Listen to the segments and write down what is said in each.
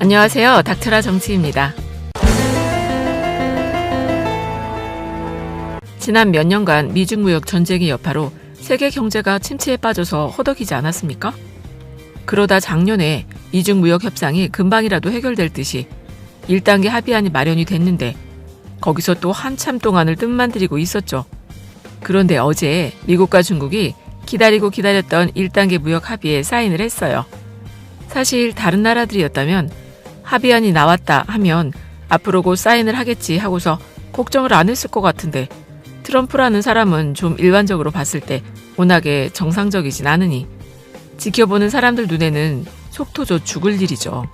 안녕하세요. 닥터라 정치입니다. 지난 몇 년간 미중 무역 전쟁의 여파로 세계 경제가 침체에 빠져서 허덕이지 않았습니까? 그러다 작년에 미중 무역 협상이 금방이라도 해결될 듯이 1단계 합의안이 마련이 됐는데 거기서 또 한참 동안을 뜸만 들이고 있었죠. 그런데 어제 미국과 중국이 기다리고 기다렸던 1단계 무역 합의에 사인을 했어요. 사실 다른 나라들이었다면 합의안이 나왔다 하면 앞으로 곧 사인을 하겠지 하고서 걱정을 안 했을 것 같은데 트럼프라는 사람은 좀 일반적으로 봤을 때 워낙에 정상적이진 않으니 지켜보는 사람들 눈에는 속 터져 죽을 일이죠.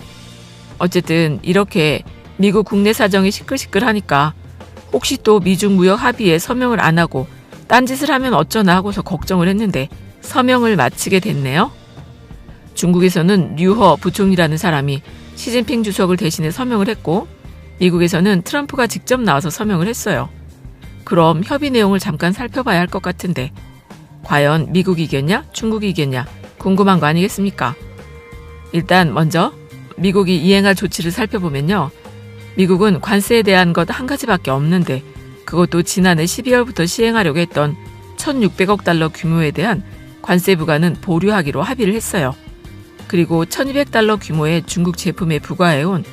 어쨌든 이렇게 미국 국내 사정이 시끌시끌하니까 혹시 또 미중 무역 합의에 서명을 안 하고 딴짓을 하면 어쩌나 하고서 걱정을 했는데 서명을 마치게 됐네요. 중국에서는 류허 부총리라는 사람이 시진핑 주석을 대신해 서명을 했고 미국에서는 트럼프가 직접 나와서 서명을 했어요. 그럼 협의 내용을 잠깐 살펴봐야 할 것 같은데 과연 미국이 이겼냐 중국이 이겼냐 궁금한 거 아니겠습니까? 일단 먼저 미국이 이행할 조치를 살펴보면요. 미국은 관세에 대한 것 한 가지밖에 없는데 그것도 지난해 12월부터 시행하려고 했던 1,600억 달러 규모에 대한 관세 부과는 보류하기로 합의를 했어요. 그리고 1,200달러 규모의 중국 제품에 부과해온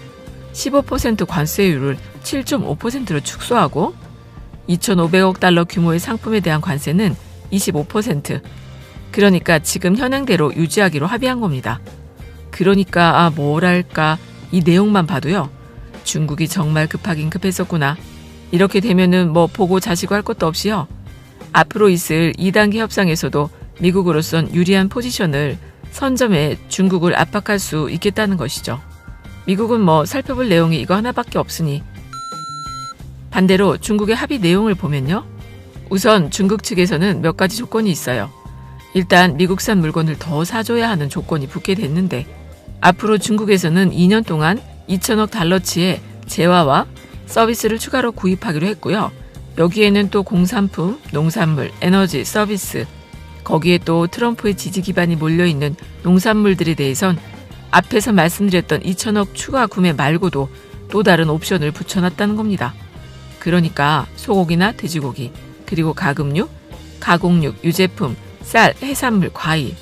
15% 관세율을 7.5%로 축소하고 2,500억 달러 규모의 상품에 대한 관세는 25%. 그러니까 지금 현행대로 유지하기로 합의한 겁니다. 그러니까 아 뭐랄까 이 내용만 봐도요. 중국이 정말 급하긴 급했었구나. 이렇게 되면은 뭐 보고 자시고 할 것도 없이요. 앞으로 있을 2단계 협상에서도 미국으로선 유리한 포지션을 선점해 중국을 압박할 수 있겠다는 것이죠. 미국은 뭐 살펴볼 내용이 이거 하나밖에 없으니 반대로 중국의 합의 내용을 보면요. 우선 중국 측에서는 몇 가지 조건이 있어요. 일단 미국산 물건을 더 사줘야 하는 조건이 붙게 됐는데 앞으로 중국에서는 2년 동안 2천억 달러치의 재화와 서비스를 추가로 구입하기로 했고요. 여기에는 또 공산품, 농산물, 에너지, 서비스, 거기에 또 트럼프의 지지 기반이 몰려 있는 농산물들에 대해선 앞에서 말씀드렸던 2천억 추가 구매 말고도 또 다른 옵션을 붙여놨다는 겁니다. 그러니까 소고기나 돼지고기, 그리고 가금류, 가공육, 유제품, 쌀, 해산물, 과일,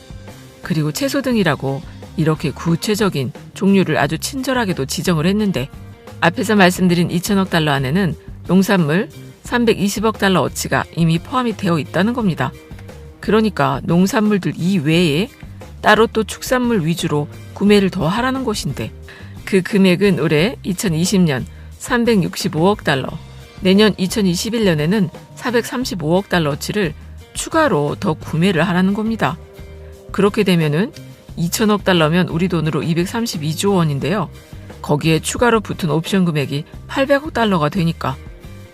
그리고 채소 등이라고 이렇게 구체적인 종류를 아주 친절하게도 지정을 했는데 앞에서 말씀드린 2천억 달러 안에는 농산물 320억 달러 어치가 이미 포함이 되어 있다는 겁니다. 그러니까 농산물들 이외에 따로 또 축산물 위주로 구매를 더 하라는 것인데 그 금액은 올해 2020년 365억 달러, 내년 2021년에는 435억 달러치를 추가로 더 구매를 하라는 겁니다. 그렇게 되면은 2천억 달러면 우리 돈으로 232조 원인데요. 거기에 추가로 붙은 옵션 금액이 800억 달러가 되니까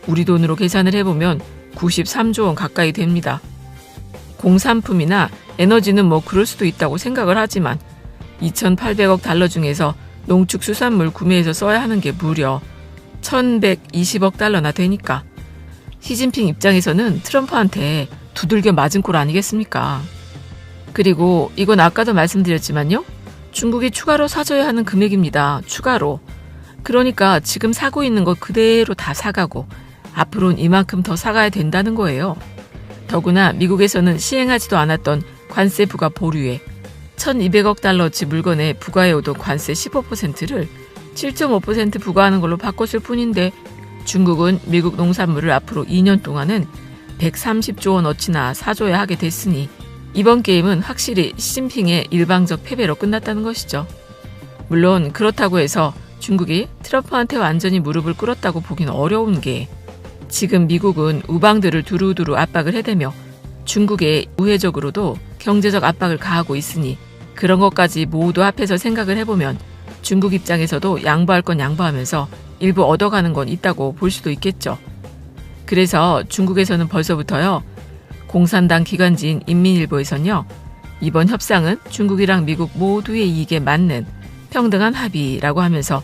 우리 돈으로 계산을 해보면 93조 원 가까이 됩니다. 공산품이나 에너지는 뭐 그럴 수도 있다고 생각을 하지만 2,800억 달러 중에서 농축수산물 구매해서 써야 하는 게 무려 1,120억 달러나 되니까 시진핑 입장에서는 트럼프한테 두들겨 맞은 꼴 아니겠습니까? 그리고 이건 아까도 말씀드렸지만요. 중국이 추가로 사줘야 하는 금액입니다. 추가로. 그러니까 지금 사고 있는 거 그대로 다 사가고 앞으로는 이만큼 더 사가야 된다는 거예요. 더구나 미국에서는 시행하지도 않았던 관세 부과 보류에 1200억 달러치 물건에 부과해오던 관세 15%를 7.5% 부과하는 걸로 바꿨을 뿐인데 중국은 미국 농산물을 앞으로 2년 동안은 130조 원어치나 사줘야 하게 됐으니 이번 게임은 확실히 시진핑의 일방적 패배로 끝났다는 것이죠. 물론 그렇다고 해서 중국이 트럼프한테 완전히 무릎을 꿇었다고 보긴 어려운 게 지금 미국은 우방들을 두루두루 압박을 해대며 중국에 우회적으로도 경제적 압박을 가하고 있으니 그런 것까지 모두 합해서 생각을 해보면 중국 입장에서도 양보할 건 양보하면서 일부 얻어가는 건 있다고 볼 수도 있겠죠. 그래서 중국에서는 벌써부터요, 공산당 기관지인 인민일보에선요, 이번 협상은 중국이랑 미국 모두의 이익에 맞는 평등한 합의라고 하면서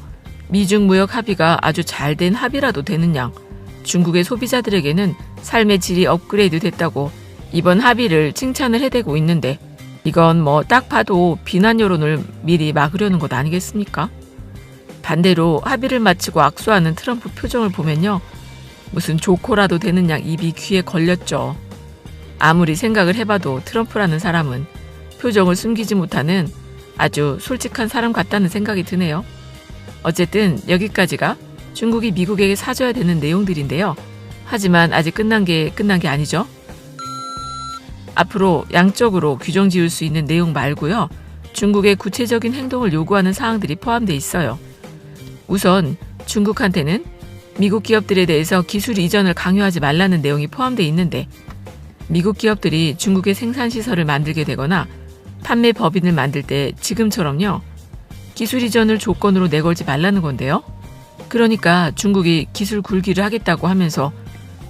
미중 무역 합의가 아주 잘 된 합의라도 되는 양, 중국의 소비자들에게는 삶의 질이 업그레이드 됐다고 이번 합의를 칭찬을 해대고 있는데 이건 뭐 딱 봐도 비난 여론을 미리 막으려는 것 아니겠습니까? 반대로 합의를 마치고 악수하는 트럼프 표정을 보면요. 무슨 조코라도 되는 양 입이 귀에 걸렸죠. 아무리 생각을 해봐도 트럼프라는 사람은 표정을 숨기지 못하는 아주 솔직한 사람 같다는 생각이 드네요. 어쨌든 여기까지가 중국이 미국에게 사줘야 되는 내용들인데요. 하지만 아직 끝난 게 끝난 게 아니죠. 앞으로 양적으로 규정 지을 수 있는 내용 말고요. 중국의 구체적인 행동을 요구하는 사항들이 포함되어 있어요. 우선 중국한테는 미국 기업들에 대해서 기술 이전을 강요하지 말라는 내용이 포함되어 있는데 미국 기업들이 중국의 생산 시설을 만들게 되거나 판매 법인을 만들 때 지금처럼요. 기술 이전을 조건으로 내걸지 말라는 건데요. 그러니까 중국이 기술 굴기를 하겠다고 하면서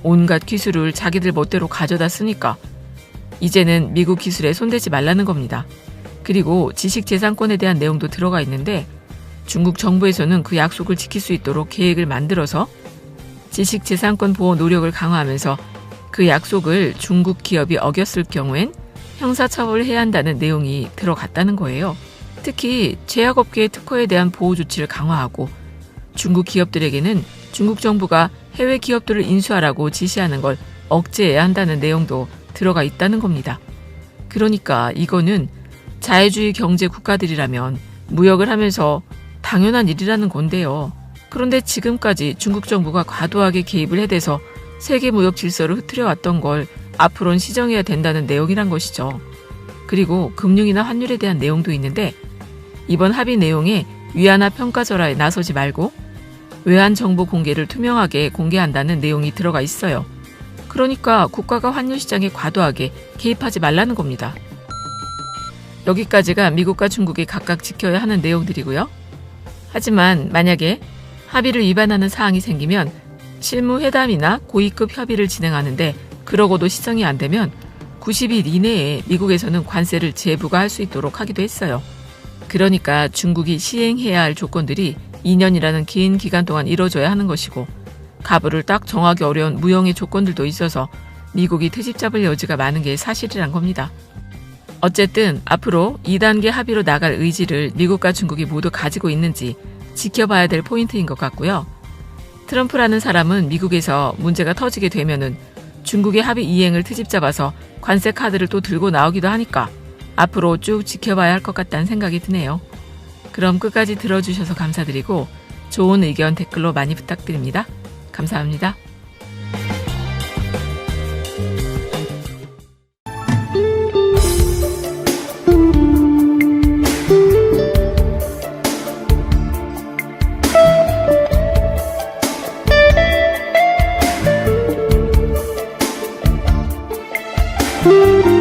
온갖 기술을 자기들 멋대로 가져다 쓰니까 이제는 미국 기술에 손대지 말라는 겁니다. 그리고 지식재산권에 대한 내용도 들어가 있는데 중국 정부에서는 그 약속을 지킬 수 있도록 계획을 만들어서 지식재산권 보호 노력을 강화하면서 그 약속을 중국 기업이 어겼을 경우엔 형사처벌을 해야 한다는 내용이 들어갔다는 거예요. 특히 제약업계의 특허에 대한 보호 조치를 강화하고 중국 기업들에게는 중국 정부가 해외 기업들을 인수하라고 지시하는 걸 억제해야 한다는 내용도 들어가 있다는 겁니다. 그러니까 이거는 자유주의 경제 국가들이라면 무역을 하면서 당연한 일이라는 건데요. 그런데 지금까지 중국 정부가 과도하게 개입을 해대서 세계 무역 질서를 흐트려 왔던 걸 앞으로는 시정해야 된다는 내용이란 것이죠. 그리고 금융이나 환율에 대한 내용도 있는데 이번 합의 내용에 위안화 평가절하에 나서지 말고 외환 정보 공개를 투명하게 공개한다는 내용이 들어가 있어요. 그러니까 국가가 환율 시장에 과도하게 개입하지 말라는 겁니다. 여기까지가 미국과 중국이 각각 지켜야 하는 내용들이고요. 하지만 만약에 합의를 위반하는 사항이 생기면 실무 회담이나 고위급 협의를 진행하는데 그러고도 시정이 안 되면 90일 이내에 미국에서는 관세를 재부과할 수 있도록 하기도 했어요. 그러니까 중국이 시행해야 할 조건들이 2년이라는 긴 기간 동안 이뤄져야 하는 것이고 가부를 딱 정하기 어려운 무형의 조건들도 있어서 미국이 트집 잡을 여지가 많은 게 사실이란 겁니다. 어쨌든 앞으로 2단계 합의로 나갈 의지를 미국과 중국이 모두 가지고 있는지 지켜봐야 될 포인트인 것 같고요. 트럼프라는 사람은 미국에서 문제가 터지게 되면은 중국의 합의 이행을 트집 잡아서 관세 카드를 또 들고 나오기도 하니까 앞으로 쭉 지켜봐야 할 것 같다는 생각이 드네요. 그럼 끝까지 들어주셔서 감사드리고 좋은 의견 댓글로 많이 부탁드립니다. 감사합니다. 嗯。